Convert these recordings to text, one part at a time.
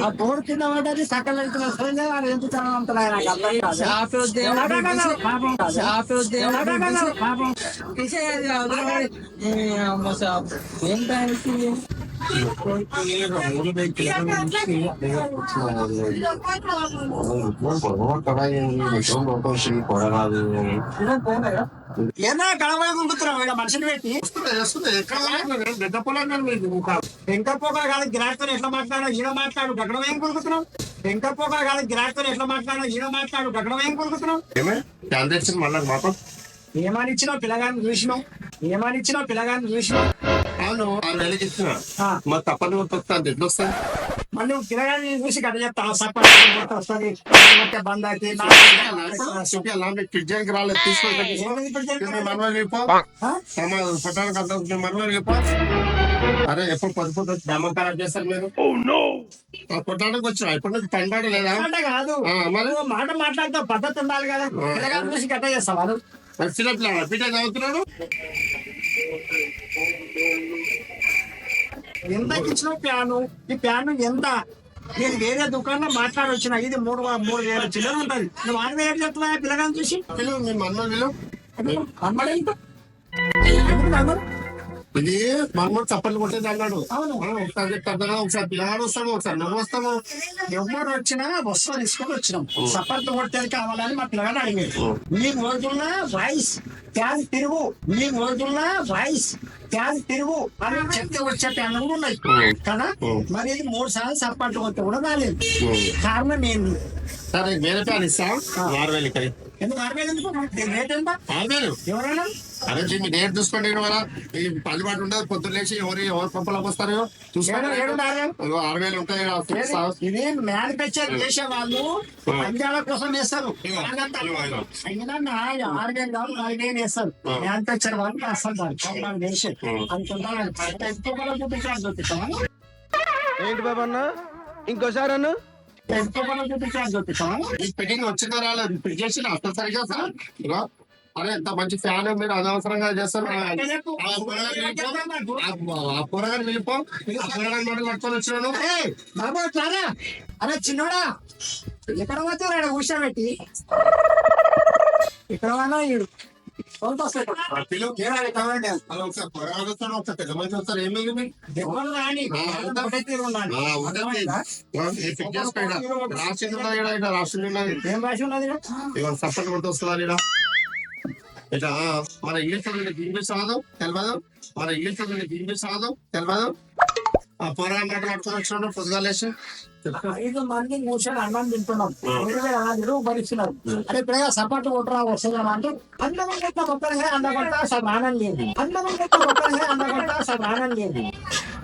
ఆ బోర్డు కింద పడ్డది సకల వస్తుంది వాడు ఎందుకు చదవంతున్నారు నాకు అర్థం కాదు పాపం కాదు. పాపం ఏనా కడవై గుంటున్నావు ఇక్కడ మనిషిని పెట్టి? వెంకట పోకల కాదు గిరాక్తో ఎట్లా మాట్లాడావు ఈడ మాట్లాడు. గగడం ఏం కొనుక్కుతున్నావు వెంకట పోకల కాదు గిరాక్తో ఎట్లా మాట్లాడావు ఈడ మాట్లాడు. గగడం ఏం కొనుక్కుతున్నావు మళ్ళీ మాకు ఏమని ఇచ్చినావు? పిల్లగాన్ని చూసినావు? ఏమని ఇచ్చినావు? పిల్లగాన్ని చూసినావు? అవును ఆరు ఇచ్చిన. మరి తప్పని వస్తాను ఎట్లా మళ్ళీ పిల్లగాన్ని చూసి కథ సప్ప వస్తుంది బంద్ అయితే ఫ్రిడ్జ్కి రాలేదు తీసుకొని అంత మనవాళ్ళు వెళ్ళిపో అరే ఎప్పుడు పొద్దు పొద్దు డెమో ఖరాబ్ చేస్తారు మీరు? కొట్టడానికి వచ్చిన? ఇప్పటి నుంచి పండాడు లేదా? కాదు. మరి? మాట మాట్లాడతావు పద్ధతి ఉండాలి కదా. పిల్లగాన్ని చూసి కథ చేస్తావు వాళ్ళు మరి చిన్నపిల్ల బిడ్డ చదువుతున్నాడు? ఎంత ఇచ్చినావు ప్యాను? ఈ ప్యాను ఎంత? నేను వేరే దుకాణంలో మాట్లాడొచ్చిన. ఇది మూడు మూడు వేల చిల్లర ఉంటది. నువ్వు ఆరు చెప్తున్నా పిల్లగాని చూసి? పిల్లలు మీ మనవాళ్ళు అమ్మడు ఎంత ఎందుకు నమ్మరు? ఇది మనవాడు చప్పట్లు కొట్టేది అన్నాడు. ఒకసారి చెప్తాను ఒకసారి పిల్లగాడు వస్తాము ఒకసారి నువ్వు వస్తాము ఎవరు వచ్చినా వస్తువు తీసుకొని వచ్చినాం. సపర్ట్ కొట్టేది కావాలని మా పిల్లగాడు అడిగాడు. మీ రోజుల్లో వాయిస్ ఫ్యాన్ తిరుగు. మీ రోజుల్లో వాయిస్ ఫ్యాన్ తిరుగు. అని చెప్తే వచ్చే కూడా ఉన్నాయి. కదా? మరి ఇది మూడు సార్లు సపర్ట్ కొట్టే కూడా రాలేదు. కారణం ఏంది? సరే వేరే ప్లాన్ ఇస్తాం ఆరు వేలు ఇక్కడ ఆరు వేలు అరే మీ డేట్ చూసుకోండి ఈ ఉండదు పొద్దున్న లేచి ఎవరు ఎవరు పంపలోకి వస్తారు చూసుకోండి. ఏడు ఆరు వేలు ఉంటాయి ఇది మ్యానుఫ్యాక్చర్ చేసే వాళ్ళు పంజాల కోసం వేస్తారు. ఆరు వేలు కాదు నాలుగు వేలు వేస్తారు. మ్యానుఫ్యాక్చర్ వాళ్ళు అసలు వాళ్ళు. వేసే ఏంటి బాబు అన్న? ఇంకోసారి అన్న? ఎంతో వచ్చిన చూపించాలి చూపిస్తామా ఈ ఫిట్టింగ్ రాలేదు అసలు సరిగా సార్ అరే ఎంత మంచి ఫ్యాన్ మీరు అనవసరంగా చేస్తారు ఆ కూరగాయలు వెళ్ళిపో. ఆ- కూరగాయలు పట్టుకొని వచ్చినాను ఏయ్, బాబు చారా అరే చిన్నోడా ఎక్కడ పోతే కూర్చోబెట్టి ఇక్కడ వాడు ఈడు సొంత కావాలండి అలా ఒకసారి ఒకసారి పెద్ద మంది వస్తారు ఏం మిగిలింది ఎవరు రాని ఉన్నది ఉన్నది ఏం రాసి ఉన్నది ఇవాళ ఇట్లా మన ఇంగ్లీష్లో ఇంగ్లీష్ రాదు తెలియదు మన ఇంగ్లీష్లో ఇంగ్లీష్ రాదు తెలియదు ఆ పోరాటం పట్టుకొని వచ్చినాడు పొద్దుగాలేసి ఐదు మంది కూర్చొని అన్నం తింటున్నాం. మీరు భరిస్తున్నారు అరే ఇప్పుడే సపోర్ట్ కొట్టరా వస్తుందా అంటే అందరం కొట్ట కొట్టగా అందకొట్ట సార్ రానం లేదు. అందరం కొట్ట కొట్టగా అందకొట్ట సార్ రానం లేదు.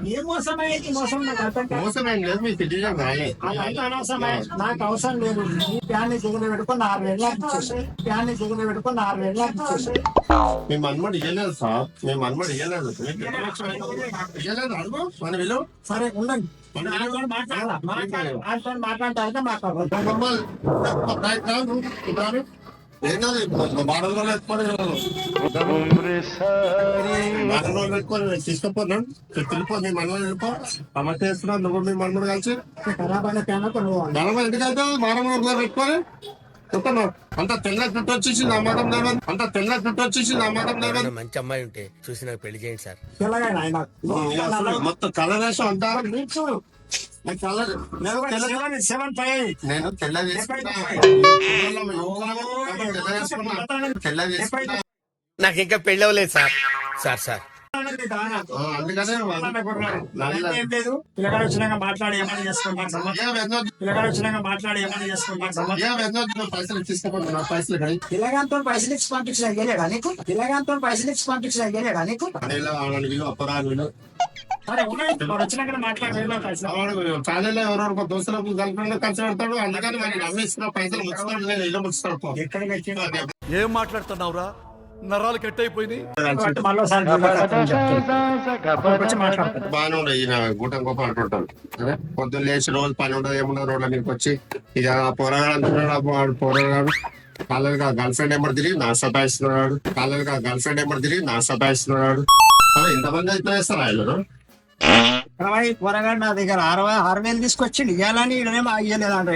ఏ మోసమే మోసం నాకు అర్థం కాదు మోసం ఏం లేదు మీ సిటిజన్ రాలే అదంతా అనవసరమే నాకు అవసరం లేదు. ఈ ప్యాన్ని దిగులు పెట్టుకొని ఆరు వేలకు ఇచ్చేసి ప్యాన్ని దిగులు పెట్టుకొని ఆరు వేలకు ఇచ్చేసి మీ మన్మడు ఇయ్యలేదు సార్. మీ మన్మడు ఇయ్యలేదు. ఇయ్యలేదు అడుగు. మన విలువ సరే ఉండండి. ఆయనతో మాట్లాడాలా? మాట్లాడు. ఆయనతో మాట్లాడితే అయితే మాట్లాడదు ఏంటది బాడల ఎత్తుకొని బాడల రోజులు పెట్టుకొని తీసుకుపోతున్నాడు వెళ్ళిపో మీ మన్మడు వెళ్ళిపో అమ్మ నువ్వు మీ మన్మడు కలిసి. ధనం ఎందుకైతే చెప్తాను అంత తెల్ల వచ్చేసింది ఆ అంత తెల్ల వచ్చేసింది ఆ మంచి అమ్మాయి ఉంటే చూసి నాకు పెళ్ళి చేయండి సార్. మొత్తం కలర్ వేసాం అంటారు నేను తెల్ల సెవెన్ ఫైవ్. నేను నాకు ఇంకా పెళ్ళి అవ్వలేదు సార్. సార్ సార్ మాట్లాడి ఏమైనా చేసుకుంటాం మాట్లాడి ఏమైనా చేసుకుంటాం పైసలు పైసలు కానీ ఇచ్చి పంపించిన నీకు? ఇచ్చి పంపించిన నీకు? ఎవరెవరికో దోస్తులకు గర్ల్ఫ్రెండ్ కలిసి పెడతాడు. అందుకని మరి పైసలు ముచ్చుతాడు ఇల్లు ముచ్చుతాడు. ఏం మాట్లాడుతున్నావురా? నరాలు కట్ అయిపోయినాయి బాగానే ఉండదు ఈయన గుట్టం గొప్ప అంటుంటాడు. అదే పొద్దున్న లేచి రోజు పని ఉండదు ఏముండదు రోడ్ల మీదకి వచ్చి ఆ పోరగాడు అంటున్నాడు పోరగాడు. గర్ల్ ఫ్రెండ్ ఎంబడి తిరిగి నా సతాయిస్తున్నాడు గర్ల్ ఫ్రెండ్ తిరిగి నా సతాయిస్తున్నాడు ఇంతమంది అయితే వేస్తారా ఆయన అరవై కూరగాడు నా దగ్గర అరవై ఆరు వేలు తీసుకొచ్చిండు. ఇవ్వాలని అయ్యలేదు అంటే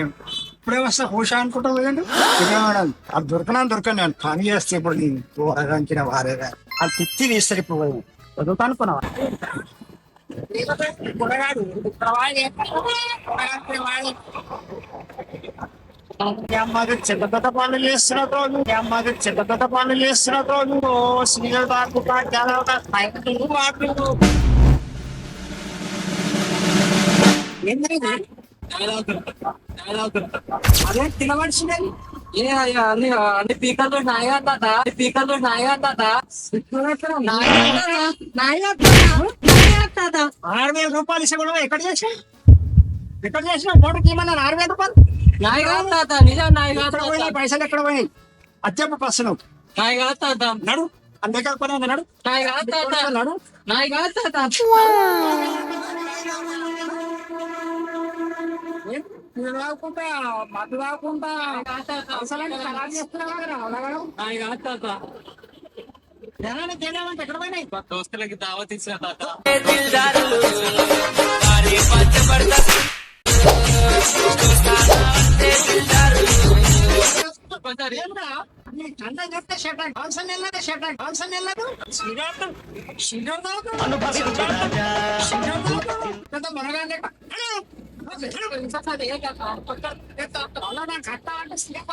ఇప్పుడే వస్తా హుషా అనుకుంటావు కదండి? ఇదేమన్నా అది దొరకనా దొరకను నేను పని చేస్తే ఇప్పుడు నేను కూరగాంచిన వారేగా అది తిత్తి తీస్తారు ఇప్పుడు వదులుతా అనుకున్నావా? కూరగాడు ఈ అమ్మకి పెద్ద పనులు చేస్తున్న రోజు అమ్మాయి అమ్మకి పెద్ద పనులు చేస్తున్న రోజు ఓ సీరియల్ తాకుతా చాలా మాట్లాడు ఏంటంటే అదే తినవలసినది ఏ అయ్యా అన్ని అన్ని పీకర్లు నాయగా తాత? పీకర్లు నాయగా తాత? ఆరు వేల రూపాయలు కూడా ఎక్కడ చేసినా ఎక్కడ చేసినా ఓటుకి ఏమన్నా ఆరు వేల రూపాయలు? నాయగా తాత నిజం నాయగా పోయినాయి? పైసలు ఎక్కడ పోయినాయి? అత్యప్ప ప్రశ్న. నాయగా తాత. నడు. అందుకే పోయినా నడు. నాయగా తాత. నడు. నాయగా తాత. మీరు రాకుండా మధు రాకుండా అవసరాన్ని ఖరాబ్ చేస్తున్నావా జనాన్ని తేడాలంటే ఎక్కడ పోయినాయి? దోస్తులకి దావత్ ఇచ్చిన తాత. మనగానే घट्ट स्लेप